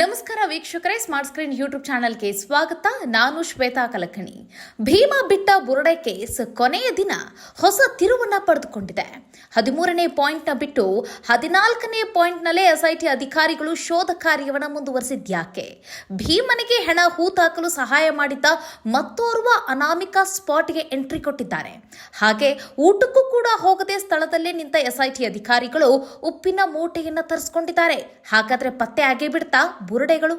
ನಮಸ್ಕಾರ ವೀಕ್ಷಕರೇ smart screen YouTube ಚಾನೆಲ್ಗೆ ಸ್ವಾಗತ. ನಾನು ಶ್ವೇತಾ ಕಲಕಣಿ. ಭೀಮಾ ಬಿಟ್ಟ ಬುರುಡೆ ಕೇಸ್ ಕೊನೆಯ ದಿನ ಹೊಸ ತಿರುವನ್ನ ಪಡೆದುಕೊಂಡಿದೆ. ಹದಿಮೂರನೇ ಪಾಯಿಂಟ್ನ ಬಿಟ್ಟು ಹದಿನಾಲ್ಕನೇ ಪಾಯಿಂಟ್ನಲ್ಲೇ ಎಸ್ಐಟಿ ಅಧಿಕಾರಿಗಳು ಶೋಧ ಕಾರ್ಯವನ್ನು ಮುಂದುವರೆಸಿದ್ಯಾಕೆ ಭೀಮನಿಗೆ ಹೆಣ ಹೂತಾಕಲು ಸಹಾಯ ಮಾಡಿದ್ದ ಮತ್ತೋರ್ವ ಅನಾಮಿಕ ಸ್ಪಾಟ್ಗೆ ಎಂಟ್ರಿ ಕೊಟ್ಟಿದ್ದಾರೆ. ಹಾಗೆ ಊಟಕ್ಕೂ ಕೂಡ ಹೋಗದೆ ಸ್ಥಳದಲ್ಲೇ ನಿಂತ ಎಸ್ಐಟಿ ಅಧಿಕಾರಿಗಳು ಉಪ್ಪಿನ ಮೂಟೆಯನ್ನು ತರಿಸ್ಕೊಂಡಿದ್ದಾರೆ. ಹಾಗಾದ್ರೆ ಪತ್ತೆ ಆಗೇ ಬಿಡ್ತಾ ಬುರುಡೆಗಳು.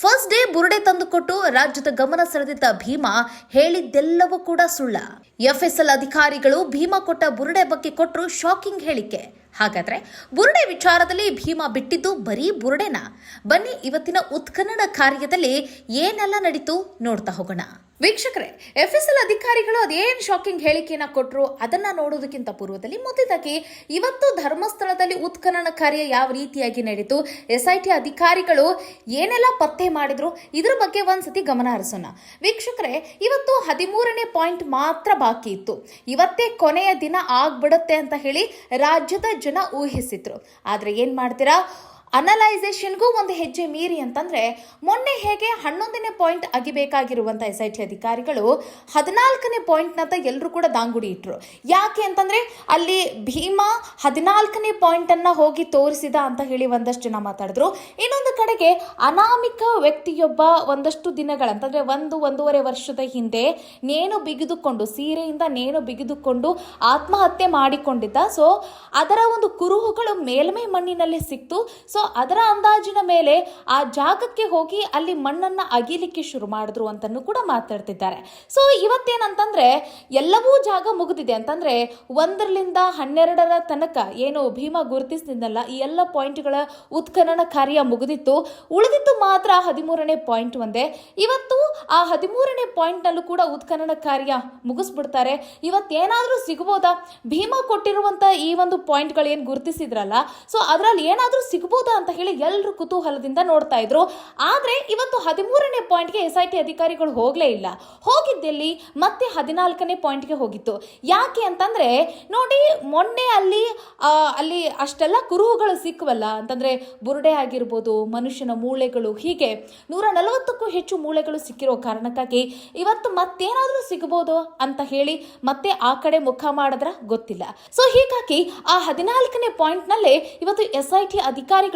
ಫಸ್ಟ್ ಡೇ ಬುರುಡೆ ತಂದುಕೊಟ್ಟು ರಾಜ್ಯದ ಗಮನ ಸೆಳೆದಿದ್ದ ಭೀಮಾ ಹೇಳಿದ್ದೆಲ್ಲವೂ ಕೂಡ ಸುಳ್ಳ. ಎಫ್ಎಸ್ಎಲ್ ಅಧಿಕಾರಿಗಳು ಭೀಮಾ ಕೊಟ್ಟ ಬುರುಡೆ ಬಗ್ಗೆ ಕೊಟ್ಟರು ಶಾಕಿಂಗ್ ಹೇಳಿಕೆ. ಹಾಗಾದ್ರೆ ಬುರುಡೆ ವಿಚಾರದಲ್ಲಿ ಭೀಮಾ ಬಿಟ್ಟಿದ್ದು ಬರೀ ಬುರುಡೆನಾ? ಬನ್ನಿ ಇವತ್ತಿನ ಉತ್ಖನನ ಕಾರ್ಯದಲ್ಲಿ ಏನೆಲ್ಲ ನಡೀತು ನೋಡ್ತಾ ಹೋಗೋಣ. ವೀಕ್ಷಕರೇ ಎಫ್ ಎಸ್ ಎಲ್ ಅಧಿಕಾರಿಗಳು ಅದೇನು ಶಾಕಿಂಗ್ ಹೇಳಿಕೆಯನ್ನ ಕೊಟ್ಟರು ಅದನ್ನು ನೋಡೋದಕ್ಕಿಂತ ಪೂರ್ವದಲ್ಲಿ ಮೊದಲಾಗಿ ಇವತ್ತು ಧರ್ಮಸ್ಥಳದಲ್ಲಿ ಉತ್ಖನನ ಕಾರ್ಯ ಯಾವ ರೀತಿಯಾಗಿ ನಡೀತು ಟಿ ಅಧಿಕಾರಿಗಳು ಏನೆಲ್ಲ ಪತ್ತೆ ಮಾಡಿದ್ರು, ಇದ್ರ ಬಗ್ಗೆ ಒಂದ್ಸತಿ ಗಮನ ಹರಿಸೋಣ. ವೀಕ್ಷಕರೇ, ಇವತ್ತು ಹದಿಮೂರನೇ ಪಾಯಿಂಟ್ ಮಾತ್ರ ಬಾಕಿ ಇತ್ತು. ಇವತ್ತೇ ಕೊನೆಯ ದಿನ ಆಗ್ಬಿಡುತ್ತೆ ಅಂತ ಹೇಳಿ ರಾಜ್ಯದ ಜನ ಊಹಿಸಿದ್ರು. ಆದರೆ ಏನು ಮಾಡ್ತೀರಾ ಅನಲೈಸೇಷನ್ಗೂ ಒಂದು ಹೆಜ್ಜೆ ಮೀರಿ ಅಂತಂದ್ರೆ, ಮೊನ್ನೆ ಹೇಗೆ ಹನ್ನೊಂದನೇ ಪಾಯಿಂಟ್ ಅಗಿಬೇಕಾಗಿರುವಂಥ ಎಸ್ ಐ ಟಿ ಅಧಿಕಾರಿಗಳು ಹದಿನಾಲ್ಕನೇ ಪಾಯಿಂಟ್ನಂತ ಎಲ್ಲರೂ ಕೂಡ ದಾಂಗುಡಿ ಇಟ್ರು. ಯಾಕೆ ಅಂತಂದ್ರೆ, ಅಲ್ಲಿ ಭೀಮಾ ಹದಿನಾಲ್ಕನೇ ಪಾಯಿಂಟ್ ಅನ್ನ ಹೋಗಿ ತೋರಿಸಿದ ಅಂತ ಹೇಳಿ ಒಂದಷ್ಟು ಜನ ಮಾತಾಡಿದ್ರು. ಇನ್ನೊಂದು ಕಡೆಗೆ ಅನಾಮಿಕ ವ್ಯಕ್ತಿಯೊಬ್ಬ ಒಂದಷ್ಟು ದಿನಗಳ, ಅಂತಂದ್ರೆ ಒಂದು ಒಂದೂವರೆ ವರ್ಷದ ಹಿಂದೆ ನೇಣು ಬಿಗಿದುಕೊಂಡು, ಸೀರೆಯಿಂದ ನೇಣು ಬಿಗಿದುಕೊಂಡು ಆತ್ಮಹತ್ಯೆ ಮಾಡಿಕೊಂಡಿದ್ದ. ಸೊ ಅದರ ಒಂದು ಕುರುಹುಗಳು ಮೇಲ್ಮೈ ಮಣ್ಣಿನಲ್ಲಿ ಸಿಕ್ತು. ಸೊ ಅದರ ಅಂದಾಜಿನ ಮೇಲೆ ಆ ಜಾಗಕ್ಕೆ ಹೋಗಿ ಅಲ್ಲಿ ಮಣ್ಣನ್ನ ಅಗಿಲಿಕ್ಕೆ ಶುರು ಮಾಡಿದ್ರು ಅಂತಾನು ಕೂಡ ಮಾತಾಡ್ತಿದ್ದಾರೆ. ಸೊ ಇವತ್ತೇನಂತಂದ್ರೆ ಎಲ್ಲವೂ ಜಾಗ ಮುಗಿದಿದೆ. ಅಂತಂದ್ರೆ ಒಂದರಿಂದ ಹನ್ನೆರಡರ ತನಕ ಏನು ಭೀಮ ಗುರುತಿಸಿದ್ನಲ್ಲ ಈ ಎಲ್ಲ ಪಾಯಿಂಟ್ಗಳ ಉತ್ಖನನ ಕಾರ್ಯ ಮುಗಿದಿತ್ತು. ಉಳಿದಿತ್ತು ಮಾತ್ರ ಹದಿಮೂರನೇ ಪಾಯಿಂಟ್ ಒಂದೇ. ಇವತ್ತು ಆ ಹದಿಮೂರನೇ ಪಾಯಿಂಟ್ನಲ್ಲೂ ಕೂಡ ಉತ್ಖನನ ಕಾರ್ಯ ಮುಗಿಸ್ಬಿಡ್ತಾರೆ. ಇವತ್ತೇನಾದ್ರೂ ಸಿಗ್ಬೋದಾ? ಭೀಮಾ ಕೊಟ್ಟಿರುವಂತ ಈ ಒಂದು ಪಾಯಿಂಟ್ಗಳು ಏನು ಗುರುತಿಸಿದ್ರಲ್ಲ ಸೊ ಅದರಲ್ಲಿ ಏನಾದರೂ ಸಿಗ್ಬೋದಾ ಅಂತ ಹೇಳಿ ಎಲ್ಲರೂ ಕುತೂಹಲದಿಂದ ನೋಡ್ತಾ ಇದ್ರು. ಆದ್ರೆ ಇವತ್ತು ಹದಿಮೂರನೇ ಪಾಯಿಂಟ್ಗೆ ಎಸ್ ಐ ಟಿ ಅಧಿಕಾರಿಗಳು ಹೋಗ್ಲೇ ಇಲ್ಲ. ಹೋಗಿದ್ದೆಲ್ಲಿ? ಮತ್ತೆ ಹದಿನಾಲ್ಕನೇ ಪಾಯಿಂಟ್ಗೆ ಹೋಗಿತ್ತು. ಯಾಕೆ ಅಂತಂದ್ರೆ, ನೋಡಿ, ಮೊನ್ನೆ ಅಲ್ಲಿ ಅಲ್ಲಿ ಅಷ್ಟೆಲ್ಲ ಕುರುಹುಗಳು ಸಿಕ್ಕವಲ್ಲ ಅಂತಂದ್ರೆ, ಬುರುಡೆ ಆಗಿರ್ಬೋದು, ಮನುಷ್ಯನ ಮೂಳೆಗಳು, ಹೀಗೆ ನೂರ ನಲವತ್ತಕ್ಕೂ ಹೆಚ್ಚು ಮೂಳೆಗಳು ಸಿಕ್ಕಿರೋ ಕಾರಣಕ್ಕಾಗಿ ಇವತ್ತು ಮತ್ತೇನಾದ್ರೂ ಸಿಗಬಹುದು ಅಂತ ಹೇಳಿ ಮತ್ತೆ ಆ ಕಡೆ ಮುಖ ಮಾಡಿದ್ರ ಗೊತ್ತಿಲ್ಲ. ಸೊ ಹೀಗಾಗಿ ಆ ಹದಿನಾಲ್ಕನೇ ಪಾಯಿಂಟ್ ನಲ್ಲೇ ಇವತ್ತು ಎಸ್ ಐ ಟಿ ಅಧಿಕಾರಿಗಳು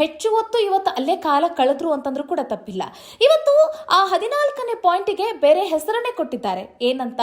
ಹೆಚ್ಚು ಹೊತ್ತು ಇವತ್ತು ಅಲ್ಲೇ ಕಾಲ ಕಳೆದ್ರು ಅಂತಂದ್ರೂ ಕೂಡ ತಪ್ಪಿಲ್ಲ. ಇವತ್ತು ಆ ಹದಿನಾಲ್ಕನೇ ಪಾಯಿಂಟಿಗೆ ಬೇರೆ ಹೆಸರನ್ನೇ ಕೊಟ್ಟಿದ್ದಾರೆ. ಏನಂತ?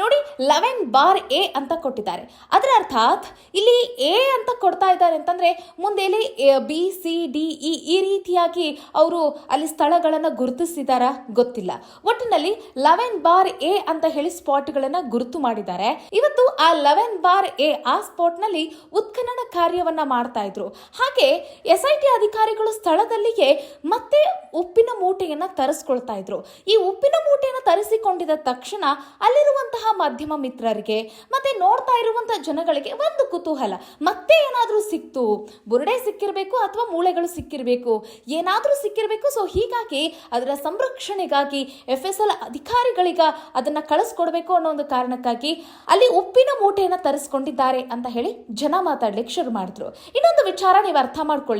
ನೋಡಿ ಲೆವೆನ್ ಬಾರ್ ಎ ಅಂತ ಕೊಟ್ಟಿದ್ದಾರೆ. ಅದರ ಅರ್ಥಾತ್ ಇಲ್ಲಿ ಎ ಅಂತ ಕೊಡ್ತಾ ಇದ್ದಾರೆ ಅಂತಂದ್ರೆ ಮುಂದೆ ಇಲ್ಲಿ ಬಿ ಸಿ ಡಿ ಇ ಈ ರೀತಿಯಾಗಿ ಅವರು ಅಲ್ಲಿ ಸ್ಥಳಗಳನ್ನು ಗುರುತಿಸಿದಾರ ಗೊತ್ತಿಲ್ಲ. ಒಟ್ಟಿನಲ್ಲಿ ಲೆವೆನ್ ಬಾರ್ ಎ ಅಂತ ಹೇಳಿ ಸ್ಪಾಟ್ಗಳನ್ನು ಗುರುತು ಮಾಡಿದ್ದಾರೆ. ಇವತ್ತು ಆ ಲೆವೆನ್ ಬಾರ್ ಎ ಆ ಸ್ಪಾಟ್ನಲ್ಲಿ ಉತ್ಖನನ ಕಾರ್ಯವನ್ನ ಮಾಡ್ತಾ ಇದ್ರು. ಹಾಗೆ ಎಸ್ ಐ ಟಿ ಅಧಿಕಾರಿಗಳು ಸ್ಥಳದಲ್ಲಿಯೇ ಮತ್ತೆ ಉಪ್ಪಿನ ಮೂಟೆಯನ್ನು ತರಿಸ್ಕೊಳ್ತಾ ಇದ್ರು. ಈ ಉಪ್ಪಿನ ಮೂಟೆಯನ್ನು ತರಿಸಿಕೊಂಡಿದ ತಕ್ಷಣ ಅಲ್ಲಿರುವಂತಹ ಮಾಧ್ಯಮ ಮಿತ್ರರಿಗೆ, ಮತ್ತೆ ನೋಡ್ತಾ ಇರುವಂತಹ ಜನಗಳಿಗೆ ಒಂದು ಕುತೂಹಲ. ಮತ್ತೆ ಏನಾದರೂ ಸಿಕ್ತು? ಬುರುಡೆ ಸಿಕ್ಕಿರಬೇಕು ಅಥವಾ ಮೂಳೆಗಳು ಸಿಕ್ಕಿರಬೇಕು? ಏನಾದರೂ ಸಿಕ್ಕಿರಬೇಕು? ಸೊ ಹೀಗಾಗಿ ಅದರ ಸಂರಕ್ಷಣೆಗಾಗಿ ಎಫ್ ಎಸ್ ಎಲ್ ಅಧಿಕಾರಿಗಳಿಗ ಅದನ್ನ ಕಳಿಸ್ಕೊಡ್ಬೇಕು ಅನ್ನೋ ಒಂದು ಕಾರಣಕ್ಕಾಗಿ ಅಲ್ಲಿ ಉಪ್ಪಿನ ಮೂಟೆಯನ್ನು ತರಿಸ್ಕೊಂಡಿದ್ದಾರೆ ಅಂತ ಹೇಳಿ ಜನ ಮಾತಾಡ್ಲಿಕ್ಕೆ ಶುರು ಮಾಡಿದ್ರು. ಇನ್ನೊಂದು ವಿಚಾರ ನೀವು ಅರ್ಥ ಮಾಡ್ಕೊಳ್ಳಿ.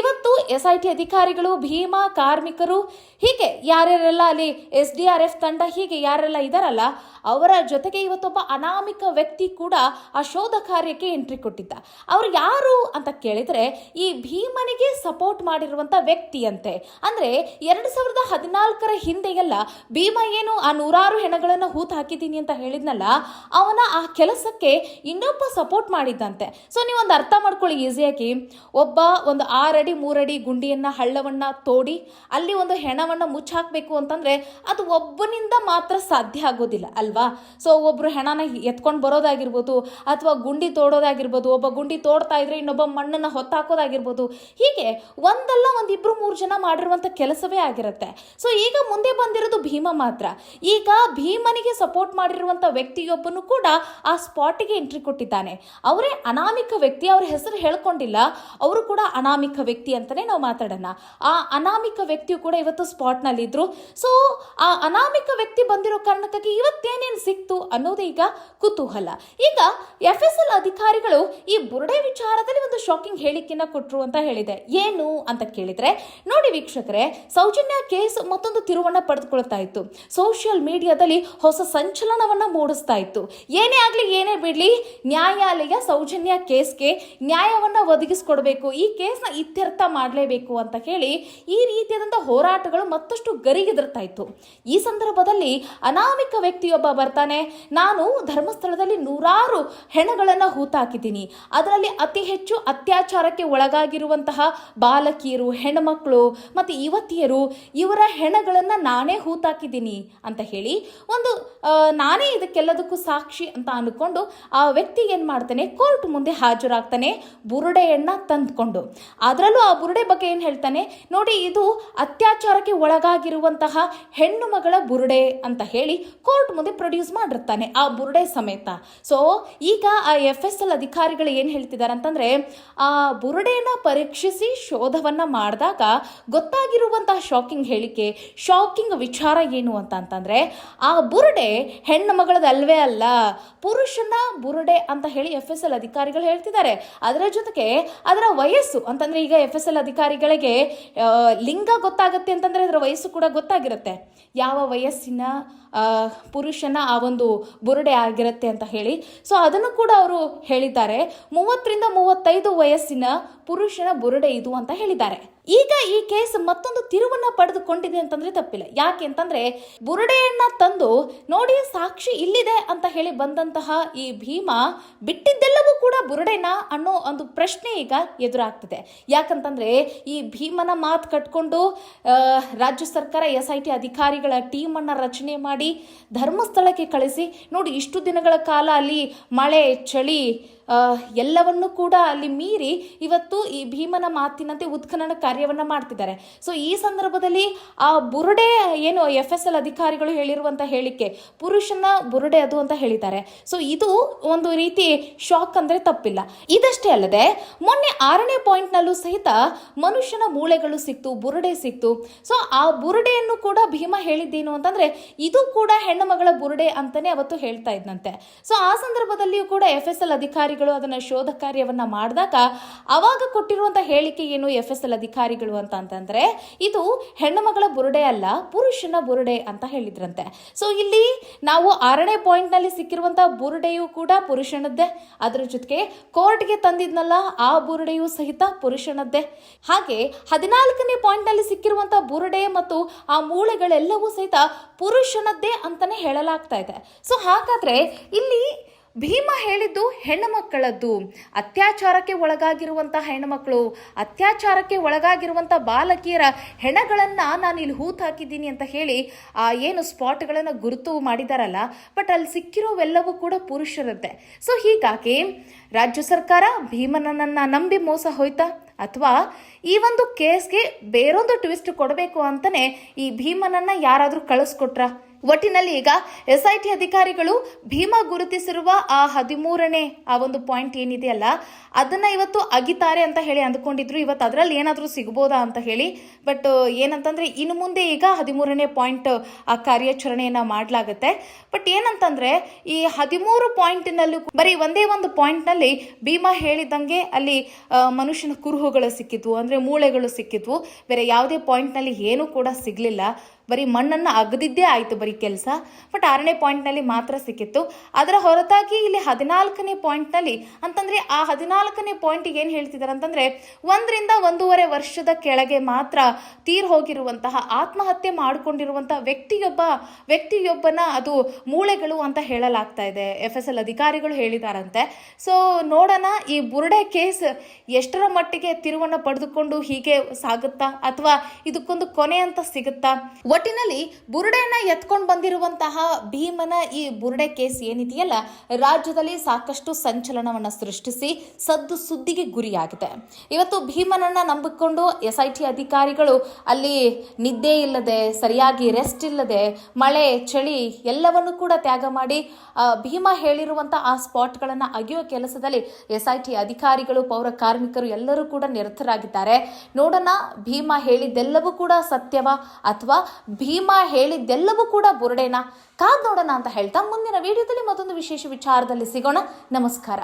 ಇವತ್ತು ಎಸ್ ಐ ಟಿ ಅಧಿಕಾರಿಗಳು, ಭೀಮಾ ಕಾರ್ಮಿಕರು, ಹೀಗೆ ಯಾರ್ಯಾರೆಲ್ಲ ಅಲ್ಲಿ ಎಸ್ ಡಿ ಆರ್ ಎಫ್ ತಂಡ ಹೀಗೆ ಯಾರೆಲ್ಲ ಇದಾರಲ್ಲ, ಅವರ ಜೊತೆಗೆ ಇವತ್ತೊಬ್ಬ ಅನಾಮಿಕ ವ್ಯಕ್ತಿ ಕೂಡ ಆ ಶೋಧ ಕಾರ್ಯಕ್ಕೆ ಎಂಟ್ರಿ ಕೊಟ್ಟಿದ್ದ. ಅವ್ರು ಯಾರು ಅಂತ ಕೇಳಿದ್ರೆ, ಈ ಭೀಮನಿಗೆ ಸಪೋರ್ಟ್ ಮಾಡಿರುವಂತ ವ್ಯಕ್ತಿ ಅಂತೆ ಅಂದ್ರೆ ಎರಡ್ ಸಾವಿರದ ಹದಿನಾಲ್ಕರ ಹಿಂದೆಯೆಲ್ಲ, ಭೀಮ ಏನು ಆ ನೂರಾರು ಹೆಣಗಳನ್ನ ಹೂತ್ ಹಾಕಿದ್ದೀನಿ ಅಂತ ಹೇಳಿದ್ನಲ್ಲ, ಅವನ ಆ ಕೆಲಸಕ್ಕೆ ಇನ್ನೊಬ್ಬ ಸಪೋರ್ಟ್ ಮಾಡಿದ್ದಂತೆ. ಸೊ ನೀವೊಂದು ಅರ್ಥ ಮಾಡ್ಕೊಳ್ಳಿ ಈಸಿಯಾಗಿ ಒಬ್ಬ ಒಂದು ಆರಡಿ ಮೂರಡಿ ಗುಂಡಿಯನ್ನ, ಹಳ್ಳವನ್ನ ತೋಡಿ ಅಲ್ಲಿ ಒಂದು ಹೆಣವನ್ನ ಮುಚ್ಚಾಕಬೇಕು ಅಂತಂದ್ರೆ ಅದು ಒಬ್ಬನಿಂದ ಮಾತ್ರ ಸಾಧ್ಯ ಆಗೋದಿಲ್ಲ, ಅಲ್ವಾ? ಸೊ ಒಬ್ಬರು ಹೆಣನ ಎತ್ಕೊಂಡು ಬರೋದಾಗಿರ್ಬೋದು ಅಥವಾ ಗುಂಡಿ ತೋಡೋದಾಗಿರ್ಬೋದು, ಒಬ್ಬ ಗುಂಡಿ ತೋಡ್ತಾ ಇದ್ರೆ ಇನ್ನೊಬ್ಬ ಮಣ್ಣನ್ನ ಹೊತ್ತಾಕೋದಾಗಿರ್ಬೋದು, ಹೀಗೆ ಒಂದಲ್ಲ ಒಂದಿಬ್ರು ಮೂರು ಜನ ಮಾಡಿರುವಂತ ಕೆಲಸವೇ ಆಗಿರುತ್ತೆ. ಸೊ ಈಗ ಮುಂದೆ ಬಂದಿರೋದು ಭೀಮ ಮಾತ್ರ. ಈಗ ಭೀಮನಿಗೆ ಸಪೋರ್ಟ್ ಮಾಡಿರುವಂತ ವ್ಯಕ್ತಿಯೊಬ್ಬನು ಕೂಡ ಆ ಸ್ಪಾಟಿಗೆ ಎಂಟ್ರಿ ಕೊಟ್ಟಿದ್ದಾನೆ. ಅವರೇ ಅನಾಮಿಕ ವ್ಯಕ್ತಿ, ಅವ್ರ ಹೆಸರು ಹೇಳ್ಕೊಂಡಿಲ್ಲ. ಅವರು ಕೂಡ ಅನಾಮಿಕ ಅನಾಮಿಕ ವ್ಯಕ್ತಿ ಅಂತಲೇ ನಾವು ಮಾತಾಡೋಣ. ಆ ಅನಾಮಿಕ ವ್ಯಕ್ತಿಯು ಕೂಡ ಇವತ್ತು ಸ್ಪಾಟ್ನಲ್ಲಿದ್ದರು ಸೊ ಆ ಅನಾಮಿಕ ವ್ಯಕ್ತಿ ಬಂದಿರೋ ಕಾರಣಕ್ಕಾಗಿ ಇವತ್ತೇನೇನು ಸಿಕ್ತು ಅನ್ನೋದು ಈಗ ಕುತೂಹಲ. ಈಗ ಎಫ್ ಎಸ್ ಎಲ್ ಅಧಿಕಾರಿಗಳು ಈ ಬುರುಡೆ ವಿಚಾರದಲ್ಲಿ ಒಂದು ಶಾಕಿಂಗ್ ಹೇಳಿಕೆನ ಕೊಟ್ಟರು ಅಂತ ಹೇಳಿದೆ. ಏನು ಅಂತ ಕೇಳಿದ್ರೆ, ನೋಡಿ ವೀಕ್ಷಕರೇ, ಸೌಜನ್ಯ ಕೇಸ್ ಮತ್ತೊಂದು ತಿರುವನ್ನ ಪಡೆದುಕೊಳ್ತಾ ಇತ್ತು. ಸೋಷಿಯಲ್ ಮೀಡಿಯಾದಲ್ಲಿ ಹೊಸ ಸಂಚಲನವನ್ನ ಮೂಡಿಸ್ತಾ ಇತ್ತು. ಏನೇ ಆಗಲಿ, ಏನೇ ಬಿಡ್ಲಿ, ನ್ಯಾಯಾಲಯ ಸೌಜನ್ಯ ಕೇಸ್ಗೆ ನ್ಯಾಯವನ್ನ ಒದಗಿಸ್ಕೊಡ್ಬೇಕು. ಈ ಕೇಸ್ನ ಇತ್ಯರ್ಥ ಮಾಡಲೇಬೇಕು ಅಂತ ಹೇಳಿ ಈ ರೀತಿಯಾದಂಥ ಹೋರಾಟಗಳು ಮತ್ತಷ್ಟು ಗರಿಗೆದರ್ತಾ ಇತ್ತು. ಈ ಸಂದರ್ಭದಲ್ಲಿ ಅನಾಮಿಕ ವ್ಯಕ್ತಿಯೊಬ್ಬ ಬರ್ತಾನೆ. ನಾನು ಧರ್ಮಸ್ಥಳದಲ್ಲಿ ನೂರಾರು ಹೆಣಗಳನ್ನು ಹೂತಾಕಿದ್ದೀನಿ. ಅದರಲ್ಲಿ ಅತಿ ಹೆಚ್ಚು ಅತ್ಯಾಚಾರಕ್ಕೆ ಒಳಗಾಗಿರುವಂತಹ ಬಾಲಕಿಯರು, ಹೆಣ್ಮಕ್ಳು ಮತ್ತು ಯುವತಿಯರು ಇವರ ಹೆಣಗಳನ್ನು ನಾನೇ ಹೂತಾಕಿದ್ದೀನಿ ಅಂತ ಹೇಳಿ ಒಂದು ನಾನೇ ಇದಕ್ಕೆಲ್ಲದಕ್ಕೂ ಸಾಕ್ಷಿ ಅಂತ ಅಂದ್ಕೊಂಡು ಆ ವ್ಯಕ್ತಿ ಏನು ಮಾಡ್ತಾನೆ? ಕೋರ್ಟ್ ಮುಂದೆ ಹಾಜರಾಗ್ತಾನೆ. ಬುರುಡೆಯನ್ನು ತಂದ್ಕೊಂಡು. ಅದರಲ್ಲೂ ಆ ಬುರುಡೆ ಬಗ್ಗೆ ಏನು ಹೇಳ್ತಾನೆ? ನೋಡಿ, ಇದು ಅತ್ಯಾಚಾರಕ್ಕೆ ಒಳಗಾಗಿರುವಂತಹ ಹೆಣ್ಣು ಮಗಳ ಬುರುಡೆ ಅಂತ ಹೇಳಿ ಕೋರ್ಟ್ ಮುಂದೆ ಪ್ರೊಡ್ಯೂಸ್ ಮಾಡಿರ್ತಾನೆ ಆ ಬುರುಡೆ ಸಮೇತ. ಸೊ ಈಗ ಆ ಎಫ್ ಎಸ್ ಎಲ್ ಅಧಿಕಾರಿಗಳು ಏನು ಹೇಳ್ತಿದ್ದಾರೆ ಅಂತಂದರೆ, ಆ ಬುರುಡೆಯನ್ನ ಪರೀಕ್ಷಿಸಿ ಶೋಧವನ್ನು ಮಾಡಿದಾಗ ಗೊತ್ತಾಗಿರುವಂತಹ ಶಾಕಿಂಗ್ ಹೇಳಿಕೆ ಶಾಕಿಂಗ್ ವಿಚಾರ ಏನು ಅಂತ ಅಂತಂದರೆ, ಆ ಬುರುಡೆ ಹೆಣ್ಣು ಮಗಳದಲ್ವೇ ಅಲ್ಲ, ಪುರುಷನ ಬುರುಡೆ ಅಂತ ಹೇಳಿ ಎಫ್ ಎಸ್ ಎಲ್ ಅಧಿಕಾರಿಗಳು ಹೇಳ್ತಿದ್ದಾರೆ. ಅದರ ಜೊತೆಗೆ ಅದರ ವಯಸ್ಸು ಅಂತಂದ್ರೆ ಈಗ ಎಫ್ ಎಸ್ ಎಲ್ ಅಧಿಕಾರಿಗಳಿಗೆ ಲಿಂಗ ಗೊತ್ತಾಗುತ್ತೆ ಅಂತಂದ್ರೆ ಅದರ ವಯಸ್ಸು ಕೂಡ ಗೊತ್ತಾಗಿರುತ್ತೆ. ಯಾವ ವಯಸ್ಸಿನ ಪುರುಷನ ಆ ಒಂದು ಬುರುಡೆ ಆಗಿರುತ್ತೆ ಅಂತ ಹೇಳಿ. ಸೊ ಅದನ್ನು ಕೂಡ ಅವರು ಹೇಳಿದ್ದಾರೆ. ಮೂವತ್ತರಿಂದ ಮೂವತ್ತೈದು ವಯಸ್ಸಿನ ಪುರುಷನ ಬುರುಡೆ ಇದು ಅಂತ ಹೇಳಿದ್ದಾರೆ. ಈಗ ಈ ಕೇಸ್ ಮತ್ತೊಂದು ತಿರುವನ್ನ ಪಡೆದುಕೊಂಡಿದೆ ಅಂತಂದ್ರೆ ತಪ್ಪಿಲ್ಲ. ಯಾಕೆ ಅಂತಂದ್ರೆ ಬುರುಡೆಯನ್ನ ತಂದು ನೋಡಿ ಸಾಕ್ಷಿ ಇಲ್ಲಿದೆ ಅಂತ ಹೇಳಿ ಬಂದಂತಹ ಈ ಭೀಮ ಬಿಟ್ಟಿದ್ದೆಲ್ಲವೂ ಕೂಡ ಬುರುಡೆನ ಅನ್ನೋ ಒಂದು ಪ್ರಶ್ನೆ ಈಗ ಎದುರಾಗ್ತಿದೆ. ಯಾಕಂತಂದ್ರೆ ಈ ಭೀಮನ ಮಾತು ಕಟ್ಕೊಂಡು ರಾಜ್ಯ ಸರ್ಕಾರ, ಎಸ್ ಐ ಟಿ ಅಧಿಕಾರಿಗಳ ಟೀಮ್ ಅನ್ನ ರಚನೆ ಮಾಡಿ ಧರ್ಮಸ್ಥಳಕ್ಕೆ ಕಳಿಸಿ, ನೋಡಿ ಇಷ್ಟು ದಿನಗಳ ಕಾಲ ಅಲ್ಲಿ ಮಳೆ, ಚಳಿ ಎಲ್ಲವನ್ನೂ ಕೂಡ ಅಲ್ಲಿ ಮೀರಿ ಇವತ್ತು ಈ ಭೀಮನ ಮಾತಿನಂತೆ ಉತ್ಖನನ ಕಾರ್ಯವನ್ನು ಮಾಡ್ತಿದ್ದಾರೆ. ಸೊ ಈ ಸಂದರ್ಭದಲ್ಲಿ ಆ ಬುರುಡೆ ಏನು ಎಫ್ ಎಸ್ ಎಲ್ ಅಧಿಕಾರಿಗಳು ಹೇಳಿರುವಂಥ ಹೇಳಿಕೆ, ಪುರುಷನ ಬುರುಡೆ ಅದು ಅಂತ ಹೇಳಿದ್ದಾರೆ. ಸೊ ಇದು ಒಂದು ರೀತಿ ಶಾಕ್ ಅಂದ್ರೆ ತಪ್ಪಿಲ್ಲ. ಇದಷ್ಟೇ ಅಲ್ಲದೆ, ಮೊನ್ನೆ ಆರನೇ ಪಾಯಿಂಟ್ನಲ್ಲೂ ಸಹಿತ ಮನುಷ್ಯನ ಮೂಳೆಗಳು ಸಿಕ್ತು, ಬುರುಡೆ ಸಿಕ್ತು. ಸೊ ಆ ಬುರುಡೆಯನ್ನು ಕೂಡ ಭೀಮ ಹೇಳಿದ್ದೇನು ಅಂತಂದ್ರೆ, ಇದು ಕೂಡ ಹೆಣ್ಣು ಮಗಳ ಬುರುಡೆ ಅಂತಲೇ ಅವತ್ತು ಹೇಳ್ತಾ ಇದ್ನಂತೆ. ಸೊ ಆ ಸಂದರ್ಭದಲ್ಲಿಯೂ ಕೂಡ ಎಫ್ ಎಸ್ ಎಲ್ ಅಧಿಕಾರಿಗಳು ಅದನ್ನ ಶೋಧ ಕಾರ್ಯವನ್ನ ಮಾಡಿದಾಗ ಅವಾಗ ಕೊಟ್ಟಿರುವಂಥ ಹೇಳಿಕೆ ಏನು ಎಫ್ ಎಸ್ ಎಲ್ ಅಧಿಕಾರಿಗಳು ಅಂತ ಅಂತಂದ್ರೆ ಇದು ಹೆಣ್ಣುಮಗಳ ಬುರುಡೆ ಅಲ್ಲ, ಪುರುಷನ ಬುರುಡೆ ಅಂತ ಹೇಳಿದ್ರಂತೆ. ಸೊ ಇಲ್ಲಿ ನಾವು ಆರನೇ ಪಾಯಿಂಟ್ನಲ್ಲಿ ಸಿಕ್ಕಿರುವಂತಹ ಬುರುಡೆಯು ಕೂಡ ಪುರುಷನದ್ದೇ. ಅದರ ಜೊತೆಗೆ ಕೋರ್ಟ್ಗೆ ತಂದಿದ್ನಲ್ಲ, ಆ ಬುರುಡೆಯೂ ಸಹಿತ ಪುರುಷನದ್ದೇ. ಹಾಗೆ ಹದಿನಾಲ್ಕನೇ ಪಾಯಿಂಟ್ನಲ್ಲಿ ಸಿಕ್ಕಿರುವಂತಹ ಬುರುಡೆ ಮತ್ತು ಆ ಮೂಳೆಗಳೆಲ್ಲವೂ ಸಹಿತ ಪುರುಷನದ್ದೇ ಅಂತಾನೆ ಹೇಳಲಾಗ್ತಾ ಇದೆ. ಸೊ ಹಾಗಾದ್ರೆ ಇಲ್ಲಿ ಭೀಮ ಹೇಳಿದ್ದು ಹೆಣ್ಣು ಮಕ್ಕಳದ್ದು ಅತ್ಯಾಚಾರಕ್ಕೆ ಒಳಗಾಗಿರುವಂತಹ ಹೆಣ್ಣುಮಕ್ಕಳು ಅತ್ಯಾಚಾರಕ್ಕೆ ಒಳಗಾಗಿರುವಂಥ ಬಾಲಕಿಯರ ಹೆಣಗಳನ್ನು ನಾನು ಇಲ್ಲಿ ಹೂತು ಹಾಕಿದ್ದೀನಿ ಅಂತ ಹೇಳಿ ಆ ಏನು ಸ್ಪಾಟ್ಗಳನ್ನು ಗುರುತು ಮಾಡಿದಾರಲ್ಲ, ಬಟ್ ಅಲ್ಲಿ ಸಿಕ್ಕಿರೋವೆಲ್ಲವೂ ಕೂಡ ಪುರುಷರಂತೆ. ಸೊ ಹೀಗಾಗಿ ರಾಜ್ಯ ಸರ್ಕಾರ ಭೀಮನನ್ನ ನಂಬಿ ಮೋಸ ಹೋಯ್ತಾ? ಅಥವಾ ಈ ಒಂದು ಕೇಸ್ಗೆ ಬೇರೊಂದು ಟ್ವಿಸ್ಟ್ ಕೊಡಬೇಕು ಅಂತಾನೆ ಈ ಭೀಮನನ್ನ ಯಾರಾದರೂ ಕಳಿಸ್ಕೊಟ್ರ? ಒಟ್ಟಿನಲ್ಲಿ ಈಗ ಎಸ್ಐಟಿ ಅಧಿಕಾರಿಗಳು ಭೀಮ ಗುರುತಿಸಿರುವ ಆ ಹದಿಮೂರನೇ ಆ ಒಂದು ಪಾಯಿಂಟ್ ಏನಿದೆಯಲ್ಲ ಅದನ್ನ ಇವತ್ತು ಅಗಿತಾರೆ ಅಂತ ಹೇಳಿ ಅಂದ್ಕೊಂಡಿದ್ರು. ಇವತ್ತು ಅದರಲ್ಲಿ ಏನಾದರೂ ಸಿಗ್ಬೋದಾ ಅಂತ ಹೇಳಿ. ಬಟ್, ಏನಂತಂದ್ರೆ, ಇನ್ನು ಮುಂದೆ ಈಗ ಹದಿಮೂರನೇ ಪಾಯಿಂಟ್, ಆ ಕಾರ್ಯಾಚರಣೆಯನ್ನ ಮಾಡಲಾಗುತ್ತೆ. ಬಟ್, ಏನಂತಂದ್ರೆ, ಈ ಹದಿಮೂರು ಪಾಯಿಂಟ್ನಲ್ಲೂ ಬರೀ ಒಂದೇ ಒಂದು ಪಾಯಿಂಟ್ನಲ್ಲಿ ಭೀಮಾ ಹೇಳಿದಂಗೆ ಅಲ್ಲಿ ಮನುಷ್ಯನ ಕುರುಹುಗಳು ಸಿಕ್ಕಿದ್ವು. ಅಂದ್ರೆ ಮೂಳೆಗಳು ಸಿಕ್ಕಿದ್ವು. ಬೇರೆ ಯಾವುದೇ ಪಾಯಿಂಟ್ನಲ್ಲಿ ಏನೂ ಕೂಡ ಸಿಗ್ಲಿಲ್ಲ. ಬರೀ ಮಣ್ಣನ್ನು ಅಗದಿದ್ದೇ ಆಯಿತು ಬರೀ ಕೆಲಸ. ಬಟ್ ಆರನೇ ಪಾಯಿಂಟ್ನಲ್ಲಿ ಮಾತ್ರ ಸಿಕ್ಕಿತ್ತು. ಅದರ ಹೊರತಾಗಿ ಇಲ್ಲಿ ಹದಿನಾಲ್ಕನೇ ಪಾಯಿಂಟ್ನಲ್ಲಿ ಅಂತಂದರೆ ಆ ಹದಿನಾಲ್ಕನೇ ಪಾಯಿಂಟಿಗೆ ಏನು ಹೇಳ್ತಿದ್ದಾರೆ ಅಂತಂದರೆ ಒಂದರಿಂದ ಒಂದೂವರೆ ವರ್ಷದ ಕೆಳಗೆ ಮಾತ್ರ ತೀರ್ ಹೋಗಿರುವಂತಹ ಆತ್ಮಹತ್ಯೆ ಮಾಡಿಕೊಂಡಿರುವಂತಹ ವ್ಯಕ್ತಿಯೊಬ್ಬ, ವ್ಯಕ್ತಿಯೊಬ್ಬನ ಅದು ಮೂಳೆಗಳು ಅಂತ ಹೇಳಲಾಗ್ತಾ ಇದೆ. ಎಫ್ ಎಸ್ ಎಲ್ ಅಧಿಕಾರಿಗಳು ಹೇಳಿದಾರಂತೆ. ಸೊ ನೋಡೋಣ ಈ ಬುರುಡೆ ಕೇಸ್ ಎಷ್ಟರ ಮಟ್ಟಿಗೆ ತಿರುವನ್ನು ಪಡೆದುಕೊಂಡು ಹೀಗೆ ಸಾಗುತ್ತಾ ಅಥವಾ ಇದಕ್ಕೊಂದು ಕೊನೆ ಅಂತ ಸಿಗುತ್ತಾ? ಒಟ್ಟಿನಲ್ಲಿ ಬುರುಡೆಯನ್ನ ಎತ್ಕೊಂಡು ಬಂದಿರುವಂತಹ ಭೀಮನ ಈ ಬುರುಡೆ ಕೇಸ್ ಏನಿದೆಯಲ್ಲ, ರಾಜ್ಯದಲ್ಲಿ ಸಾಕಷ್ಟು ಸಂಚಲನವನ್ನ ಸೃಷ್ಟಿಸಿ ಸದ್ದು ಸುದ್ದಿಗೆ ಗುರಿಯಾಗಿದೆ. ಇವತ್ತು ಭೀಮನನ್ನ ನಂಬಿಕೊಂಡು ಎಸ್ ಐ ಟಿ ಅಧಿಕಾರಿಗಳು ಅಲ್ಲಿ ನಿದ್ದೆ ಇಲ್ಲದೆ, ಸರಿಯಾಗಿ ರೆಸ್ಟ್ ಇಲ್ಲದೆ, ಮಳೆ, ಚಳಿ ಎಲ್ಲವನ್ನು ಕೂಡ ತ್ಯಾಗ ಮಾಡಿ ಭೀಮ ಹೇಳಿರುವಂಥ ಆ ಸ್ಪಾಟ್ಗಳನ್ನು ಅಗೆಯುವ ಕೆಲಸದಲ್ಲಿ ಎಸ್ ಐ ಟಿ ಅಧಿಕಾರಿಗಳು, ಪೌರ ಕಾರ್ಮಿಕರು ಎಲ್ಲರೂ ಕೂಡ ನಿರತರಾಗಿದ್ದಾರೆ. ನೋಡೋಣ, ಭೀಮ ಹೇಳಿದ್ದೆಲ್ಲವೂ ಕೂಡ ಸತ್ಯವ ಅಥವಾ ಭೀಮ ಹೇಳಿದ್ದೆಲ್ಲವೂ ಕೂಡ ಬುರುಡೇನಾ? ಕಾದ್ ನೋಡೋಣ ಅಂತ ಹೇಳ್ತಾ ಮುಂದಿನ ವಿಡಿಯೋದಲ್ಲಿ ಮತ್ತೊಂದು ವಿಶೇಷ ವಿಚಾರದಲ್ಲಿ ಸಿಗೋಣ. ನಮಸ್ಕಾರ.